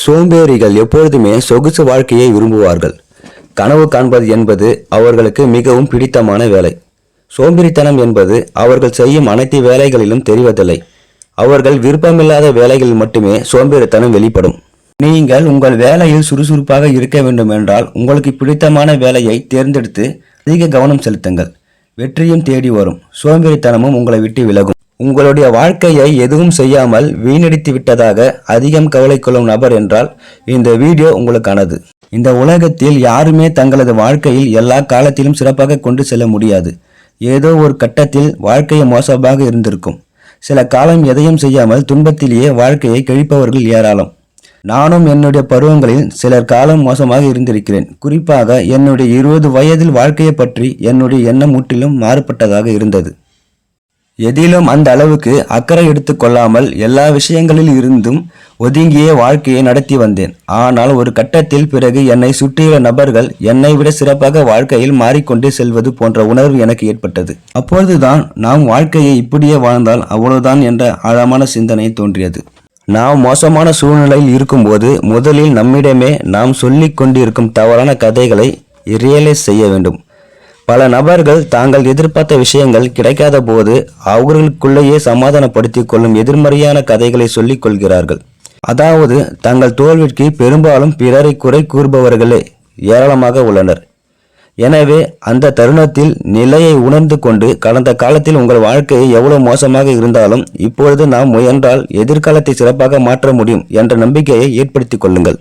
சோம்பேறிகள் எப்பொழுதுமே சொகுசு வாழ்க்கையை விரும்புவார்கள். கனவு காண்பது என்பது அவர்களுக்கு மிகவும் பிடித்தமான வேலை. சோம்பேறித்தனம் என்பது அவர்கள் செய்யும் அனைத்து வேலைகளிலும் தெரிவதில்லை. அவர்கள் விருப்பமில்லாத வேலைகளில் மட்டுமே சோம்பேறித்தனம் வெளிப்படும். நீங்கள் உங்கள் வேலையில் சுறுசுறுப்பாக இருக்க வேண்டும் என்றால் உங்களுக்கு பிடித்தமான வேலையை தேர்ந்தெடுத்து அதிக கவனம் செலுத்துங்கள். வெற்றியும் தேடி வரும். சோம்பேறித்தனமும் உங்களை விட்டு விலகும். உங்களுடைய வாழ்க்கையை எதுவும் செய்யாமல் வீணடித்து விட்டதாக அதிகம் கவலை கொள்ளும் நபர் என்றால் இந்த வீடியோ உங்களுக்கானது. இந்த உலகத்தில் யாருமே தங்களது வாழ்க்கையில் எல்லா காலத்திலும் சிறப்பாக கொண்டு செல்ல முடியாது. ஏதோ ஒரு கட்டத்தில் வாழ்க்கையை மோசமாக இருந்திருக்கும். சில காலம் எதையும் செய்யாமல் துன்பத்திலேயே வாழ்க்கையை கழிப்பவர்கள் ஏராளம். நானும் என்னுடைய பருவங்களில் சிலர் காலம் மோசமாக இருந்திருக்கிறேன். குறிப்பாக என்னுடைய இருபது வயதில் வாழ்க்கையை பற்றி என்னுடைய எண்ணம் முற்றிலும் மாறுபட்டதாக இருந்தது. எதிலும் அந்த அளவுக்கு அக்கறை எடுத்துக்கொள்ளாமல் எல்லா விஷயங்களில் இருந்தும் ஒதுங்கிய வாழ்க்கையை நடத்தி வந்தேன். ஆனால் ஒரு கட்டத்தில் பிறகு என்னை சுற்றியுள்ள நபர்கள் என்னை விட சிறப்பாக வாழ்க்கையில் மாறிக்கொண்டே செல்வது போன்ற உணர்வு எனக்கு ஏற்பட்டது. அப்பொழுதுதான் நாம் வாழ்க்கையை இப்படியே வாழ்ந்தால் அவ்வளவுதான் என்ற ஆழமான சிந்தனை தோன்றியது. நாம் மோசமான சூழ்நிலையில் இருக்கும்போது முதலில் நம்மிடமே நாம் சொல்லிக் கொண்டிருக்கும் தவறான கதைகளை ரியலைஸ் செய்ய வேண்டும். பல நபர்கள் தாங்கள் எதிர்பார்த்த விஷயங்கள் கிடைக்காத போது அவர்களுக்குள்ளேயே சமாதானப்படுத்திக் கொள்ளும் எதிர்மறையான கதைகளை சொல்லிக் கொள்கிறார்கள். அதாவது தங்கள் தோல்விக்கு பெரும்பாலும் பிறரை குறை கூறுபவர்களே ஏராளமாக உள்ளனர். எனவே அந்த தருணத்தில் நிலையை உணர்ந்து கொண்டு கடந்த காலத்தில் உங்கள் வாழ்க்கையை எவ்வளவு மோசமாக இருந்தாலும் இப்பொழுது நாம் முயன்றால் எதிர்காலத்தை சிறப்பாக மாற்ற முடியும் என்ற நம்பிக்கையை ஏற்படுத்திக் கொள்ளுங்கள்.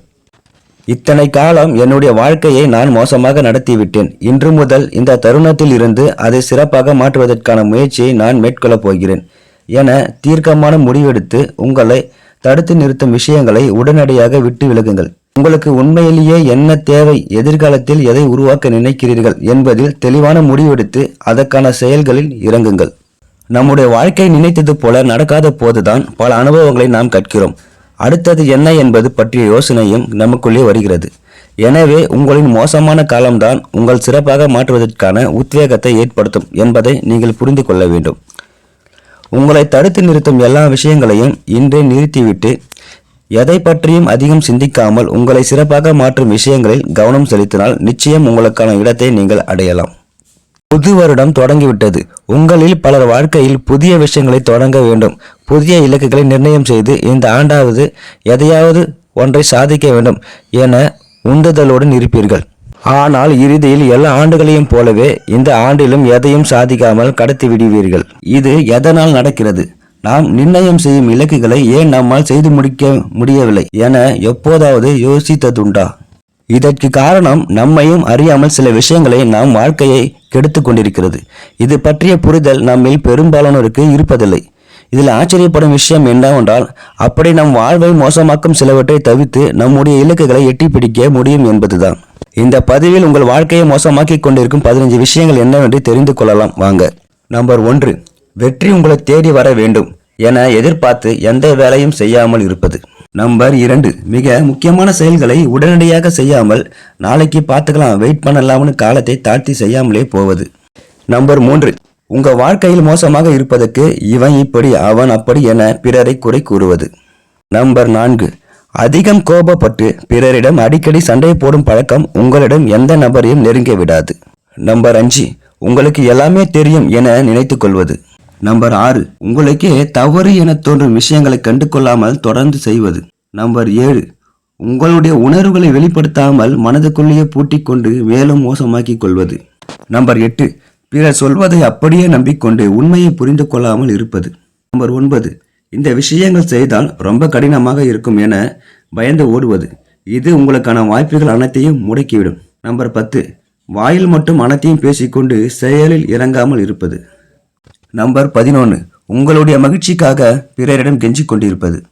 இத்தனை காலம் என்னுடைய வாழ்க்கையை நான் மோசமாக நடத்திவிட்டேன். இன்று முதல் இந்த தருணத்தில் இருந்து அதை சிறப்பாக மாற்றுவதற்கான முயற்சியை நான் மேற்கொள்ளப் போகிறேன். என தீர்க்கமான முடிவெடுத்து உங்களை தடுத்து நிறுத்தும் விஷயங்களை உடனடியாக விட்டு விலகுங்கள். உங்களுக்கு உண்மையிலேயே என்ன தேவை எதிர்காலத்தில் எதை உருவாக்க நினைக்கிறீர்கள் என்பதில் தெளிவான முடிவெடுத்து அதற்கான செயல்களில் இறங்குங்கள். நம்முடைய வாழ்க்கை நினைத்தது போல நடக்காத போதுதான் பல அனுபவங்களை நாம் கற்கிறோம். அடுத்தது என்ன என்பது பற்றிய யோசனையும் நமக்குள்ளே வருகிறது. எனவே உங்களின் மோசமான காலம்தான் உங்கள் சிறப்பாக மாற்றுவதற்கான உத்வேகத்தை ஏற்படுத்தும் என்பதை நீங்கள் புரிந்து கொள்ள வேண்டும். உங்களை தடுத்து நிறுத்தும் எல்லா விஷயங்களையும் இன்றே நிறுத்திவிட்டு எதை பற்றியும் அதிகம் சிந்திக்காமல் உங்களை சிறப்பாக மாற்றும் விஷயங்களில் கவனம் செலுத்தினால் நிச்சயம் உங்களுக்கான இடத்தை நீங்கள் அடையலாம். புது வருடம் தொடங்கிவிட்டது. உங்களில் பலர் வாழ்க்கையில் புதிய விஷயங்களை தொடங்க வேண்டும். புதிய இலக்குகளை நிர்ணயம் செய்து இந்த ஆண்டாவது எதையாவது ஒன்றை சாதிக்க வேண்டும் என உந்துதலுடன் இருப்பீர்கள் ஆனால் இறுதியில் எல்லா ஆண்டுகளையும் போலவே இந்த ஆண்டிலும் எதையும் சாதிக்காமல் கடத்தி விடுவீர்கள். இது எதனால் நடக்கிறது? நாம் நிர்ணயம் செய்யும் இலக்குகளை ஏன் நம்மால் செய்து முடிக்க முடியவில்லை என எப்போதாவது யோசித்ததுண்டா? இதற்கு காரணம் நம்மையும் அறியாமல் சில விஷயங்களை நாம் வாழ்க்கையை கெடுத்து கொண்டிருக்கிறது. இது பற்றிய புரிதல் நம்மில் பெரும்பாலானோருக்கு இருப்பதில்லை. இதில் ஆச்சரியப்படும் விஷயம் என்னவென்றால் அப்படி நம் வாழ்வை மோசமாக்கும் சிலவற்றை தவிர்த்து நம்முடைய இலக்குகளை எட்டி பிடிக்க முடியும் என்பதுதான். இந்த பதிவில் உங்கள் வாழ்க்கையை மோசமாக்கி கொண்டிருக்கும் பதினஞ்சு விஷயங்கள் என்னவென்று தெரிந்து கொள்ளலாம். வாங்க. நம்பர் ஒன்று. வெற்றி உங்களை தேடி வர வேண்டும் என எதிர்பார்த்து எந்த வேலையும் செய்யாமல் இருப்பது. நம்பர் இரண்டு. மிக முக்கியமான செயல்களை உடனடியாக செய்யாமல் நாளைக்கு பார்த்துக்கலாம் வெயிட் பண்ணலாம்னு காலத்தை தாழ்த்தி செய்யாமலே போவது. நம்பர் மூன்று. உங்க வாழ்க்கையில் மோசமாக இருப்பதற்கு இவன் இப்படி அவன் அப்படி என பிறரை குறை கூறுவது. நம்பர் நான்கு. அதிகம் கோபப்பட்டு பிறரிடம் அடிக்கடி சண்டை போடும் பழக்கம் உங்களிடம் எந்த நபரையும் நெருங்க விடாது. நம்பர் அஞ்சு. உங்களுக்கு எல்லாமே தெரியும் என நினைத்துக் கொள்வது. நம்பர் ஆறு உங்களுக்கே தவறு என தோன்றும் விஷயங்களை கண்டு கொள்ளாமல் தொடர்ந்து செய்வது. நம்பர் ஏழு உங்களுடைய உணர்வுகளை வெளிப்படுத்தாமல் மனதுக்குள்ளேயே பூட்டிக் கொண்டு மேலும் மோசமாக்கிக் கொள்வது. நம்பர் எட்டு பிறர் சொல்வதை அப்படியே நம்பிக்கொண்டு உண்மையை புரிந்து கொள்ளாமல் இருப்பது. நம்பர் ஒன்பது இந்த விஷயங்கள் செய்தால் ரொம்ப கடினமாக இருக்கும் என பயந்து ஓடுவது. இது உங்களுக்கான வாய்ப்புகள் அனைத்தையும் முடக்கிவிடும். நம்பர் பத்து வாயில் மட்டும் அனைத்தையும் பேசிக்கொண்டு செயலில் இறங்காமல் இருப்பது. நம்பர் பதினொன்று உங்களுடைய மகிழ்ச்சிக்காக பிறரிடம் கெஞ்சிக் கொண்டிருப்பது.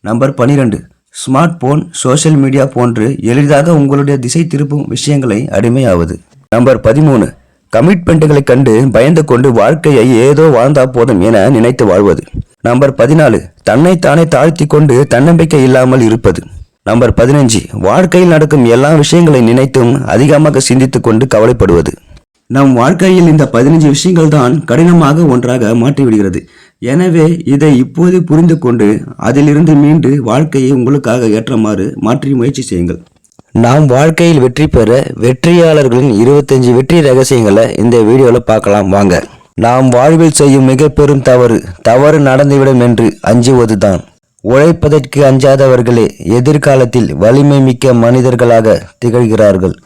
நம்பர் பனிரெண்டு. ஸ்மார்ட் போன் சோஷியல் மீடியா போன்று எளிதாக உங்களுடைய திசை திருப்பும் விஷயங்களை அடிமையாவது. நம்பர் பதிமூணு கமிட்மெண்ட்டுகளை கண்டு பயந்து கொண்டு வாழ்க்கையை ஏதோ வாழ்ந்தா போதும் என நினைத்து வாழ்வது. நம்பர் பதினாலு. தன்னைத்தானே தாழ்த்தி கொண்டு தன்னம்பிக்கை இல்லாமல் இருப்பது. நம்பர் பதினஞ்சு. வாழ்க்கையில் நடக்கும் எல்லா விஷயங்களை நினைத்தும் அதிகமாக சிந்தித்துக் கொண்டு கவலைப்படுவது. நம் வாழ்க்கையில் இந்த பதினஞ்சு விஷயங்கள் தான் கடினமாக ஒன்றாக மாற்றிவிடுகிறது. எனவே இதை இப்போது புரிந்து கொண்டு அதிலிருந்து மீண்டு வாழ்க்கையை உங்களுக்காக ஏற்றமாறு மாற்றி முயற்சி செய்யுங்கள். நாம் வாழ்க்கையில் வெற்றி பெற வெற்றியாளர்களின் இருபத்தஞ்சு வெற்றி ரகசியங்களை இந்த வீடியோவில் பார்க்கலாம் வாங்க. நாம் வாழ்வில் செய்யும் மிக பெரும் தவறு தவறு நடந்துவிடும் என்று அஞ்சுவதுதான். உழைப்பதற்கு அஞ்சாதவர்களே எதிர்காலத்தில் வலிமை மிக்க மனிதர்களாக திகழ்கிறார்கள்.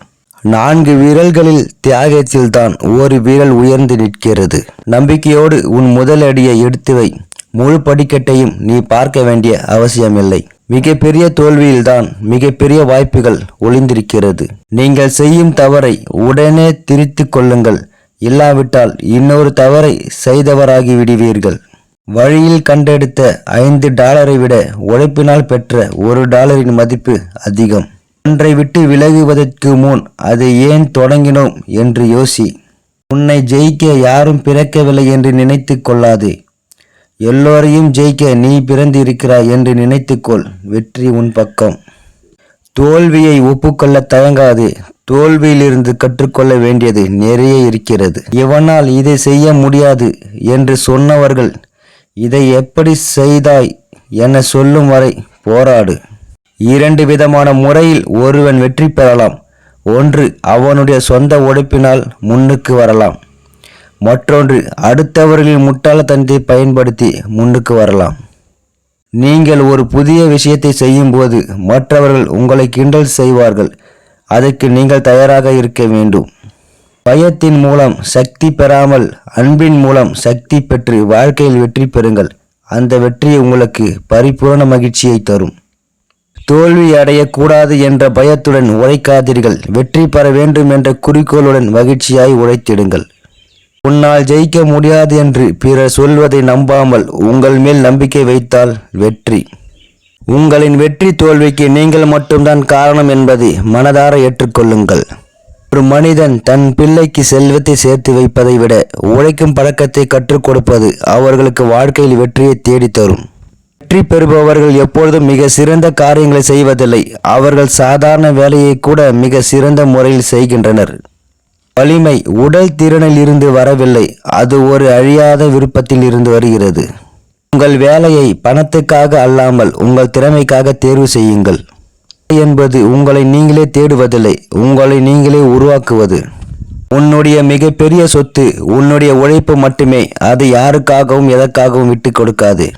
நான்கு விரல்களில் தியாகத்தில்தான் ஒரு விரல் உயர்ந்து நிற்கிறது. நம்பிக்கையோடு உன் முதல் அடியை எடுத்து வை. முழு படிக்கட்டையும் நீ பார்க்க வேண்டிய அவசியமில்லை. மிகப்பெரிய தோல்வியில்தான் மிகப்பெரிய வாய்ப்புகள் ஒளிந்திருக்கிறது. நீங்கள் செய்யும் தவறை உடனே திரித்து கொள்ளுங்கள். இல்லாவிட்டால் இன்னொரு தவறை செய்தவராகி விடுவீர்கள். வழியில் கண்டெடுத்த ஐந்து டாலரை விட உழைப்பினால் பெற்ற ஒரு டாலரின் மதிப்பு அதிகம். ஒன்றை விட்டு விலகுவதற்கு முன் அதை ஏன் தொடங்கினோம் என்று யோசி. உன்னை ஜெயிக்க யாரும் பிறக்கவில்லை என்று நினைத்து கொள்ளாது. எல்லோரையும் ஜெயிக்க நீ பிறந்து இருக்கிறாய் என்று நினைத்துக்கொள் வெற்றி உன் பக்கம். தோல்வியை ஒப்புக்கொள்ள தயங்காது. தோல்வியிலிருந்து கற்றுக்கொள்ள வேண்டியது நிறைய இருக்கிறது. இவனால் இதை செய்ய முடியாது என்று சொன்னவர்கள் இதை எப்படி செய்தாய் என சொல்லும் வரை போராடு. இரண்டு விதமான முறையில் ஒருவன் வெற்றி பெறலாம். ஒன்று அவனுடைய சொந்த உழைப்பினால் முன்னுக்கு வரலாம். மற்றொன்று அடுத்தவர்களின் முட்டாளத்தனத்தை பயன்படுத்தி முன்னுக்கு வரலாம். நீங்கள் ஒரு புதிய விஷயத்தை செய்யும்போது மற்றவர்கள் உங்களை கிண்டல் செய்வார்கள். அதற்கு நீங்கள் தயாராக இருக்க வேண்டும். பயத்தின் மூலம் சக்தி பெறாமல் அன்பின் மூலம் சக்தி பெற்று வாழ்க்கையில் வெற்றி பெறுங்கள். அந்த வெற்றி உங்களுக்கு பரிபூரண மகிழ்ச்சியை தரும். தோல்வி அடையக்கூடாது என்ற பயத்துடன் உழைக்காதீர்கள் வெற்றி பெற வேண்டும் என்ற குறிக்கோளுடன் மகிழ்ச்சியாய் உழைத்திடுங்கள். உன்னால் ஜெயிக்க முடியாது என்று பிறர் சொல்வதை நம்பாமல் உங்கள் மேல் நம்பிக்கை வைத்தால் வெற்றி. உங்களின் வெற்றி தோல்விக்கு நீங்கள் மட்டும்தான் காரணம் என்பதை மனதார ஏற்றுக்கொள்ளுங்கள். ஒரு மனிதன் தன் பிள்ளைக்கு செல்வத்தை சேர்த்து வைப்பதை விட உழைக்கும் பழக்கத்தை கற்றுக் கொடுப்பது அவர்களுக்கு வாழ்க்கையில் வெற்றியை தேடித் தரும் வெற்றி பெறுபவர்கள் எப்பொழுதும் மிக சிறந்த காரியங்களை செய்வதில்லை. அவர்கள் சாதாரண வேலையை கூட மிக சிறந்த முறையில் செய்கின்றனர். வலிமை உடல் திறனில் இருந்து வரவில்லை. அது ஒரு அழியாத விருப்பத்தில் இருந்து வருகிறது. உங்கள் வேலையை பணத்துக்காக அல்லாமல் உங்கள் திறமைக்காக தேர்வு செய்யுங்கள். என்பது உங்களை நீங்களே தேடுவதில்லை. உங்களை நீங்களே உருவாக்குவது. உன்னுடைய மிகப்பெரிய சொத்து உன்னுடைய உழைப்பு மட்டுமே. அது யாருக்காகவும் எதற்காகவும் விட்டு கொடுக்காது.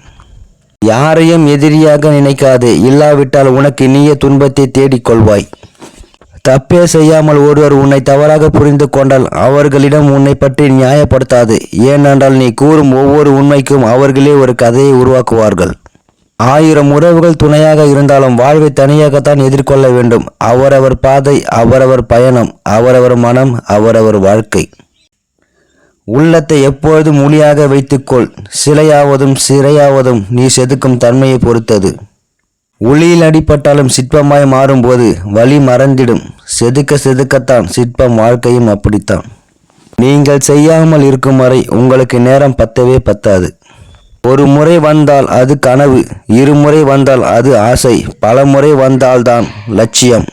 யாரையும் எதிரியாக நினைக்காதே. இல்லாவிட்டால் உனக்கு நீயே துன்பத்தை தேடிக் கொள்வாய். தப்பே செய்யாமல் ஒருவர் உன்னை தவறாக புரிந்து கொண்டால் அவர்களிடம் உன்னை பற்றி நியாயப்படுத்தாது. ஏனென்றால் நீ கூறும் ஒவ்வொரு உண்மைக்கும் அவர்களே ஒரு கதையை உருவாக்குவார்கள். ஆயிரம் உறவுகள் துணையாக இருந்தாலும் வாழ்வை தனியாகத்தான் எதிர்கொள்ள வேண்டும். அவரவர் பாதை அவரவர் பயணம் அவரவர் மனம் அவரவர் வாழ்க்கை. உள்ளத்தை எப்பொழுதும் ஒளியாக வைத்துக்கொள். சிலையாவதும் சிறையாவதும் நீ செதுக்கும் தன்மையை பொறுத்தது. ஒளியில் அடிபட்டாலும் சிற்பமாய் மாறும்போது வழி மறந்திடும். செதுக்க செதுக்கத்தான் சிற்பம் வாழ்க்கையும் அப்படித்தான். நீங்கள் செய்யாமல் இருக்கும் வரை உங்களுக்கு நேரம் பத்தவே பத்தாது. ஒரு முறை வந்தால் அது கனவு இருமுறை வந்தால் அது ஆசை பல முறை வந்தால்தான் லட்சியம்.